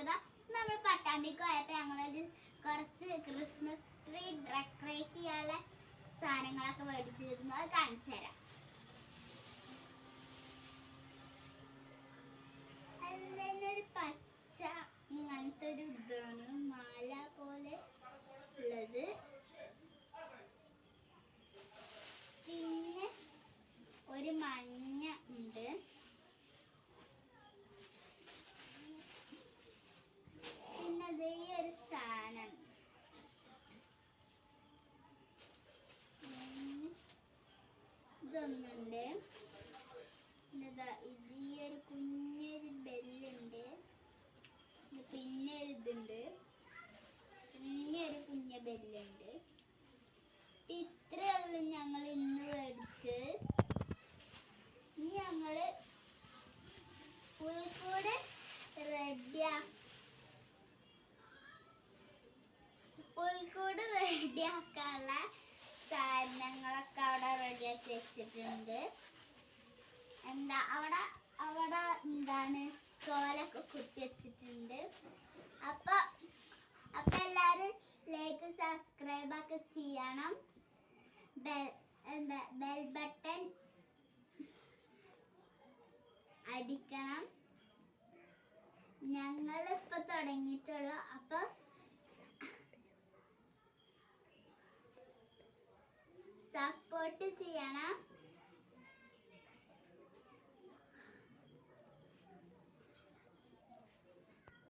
സ്വാഗതം നമ്മൾ പട്ടാമ്പിക്ക് പോയപ്പോൾ ഞങ്ങളൊരു കുറച്ച് ക്രിസ്മസ് ട്രീ ഡെക്കറേറ്റ് ചെയ്യാനുള്ള സാധനങ്ങളൊക്കെ മേടിച്ചിരുന്നു. അത് കാണിച്ചു തരാം. അതിലൊരു പച്ച ഇങ്ങനത്തെ ഒരു ഇതാണ്. മാല പോലെ ഉള്ളത്. പിന്നെ ഒരു മഞ്ഞ ഉണ്ട് പിന്നെ ദേ ഈ ഒരു സ്ഥാനം പിന്നെ ഇത് ഈ ഒരു കുഞ്ഞൊരു ബെല്ലുണ്ട്. പിന്നെ ഒരു ഇതുണ്ട്. പിന്നെ ഒരു കുഞ്ഞ ബെല്ലുണ്ട്. ഇത്രയേ ഉള്ളൂ ഞങ്ങൾ ഇന്ന് മേടിച്ച്. ഇനി ഞങ്ങൾ ഉൾക്കൂടെ റെഡിയാ സാധനങ്ങളൊക്കെ അവിടെ റെഡിയാക്കി വെച്ചിട്ടുണ്ട്. എന്താ അവിടെ അവിടെ എന്താണ്? ചോലൊക്കെ കുത്തി വെച്ചിട്ടുണ്ട്. അപ്പൊ അപ്പൊ എല്ലാരും ലൈക്ക് സബ്സ്ക്രൈബ് ഒക്കെ ചെയ്യണം. ബെൽ എന്താ ബെൽ ബട്ടൺ അടിക്കണം. ഞങ്ങൾ ഇപ്പൊ തുടങ്ങിയിട്ടുള്ളു. അപ്പൊ സപ്പോർട്ട് ചെയ്യണം.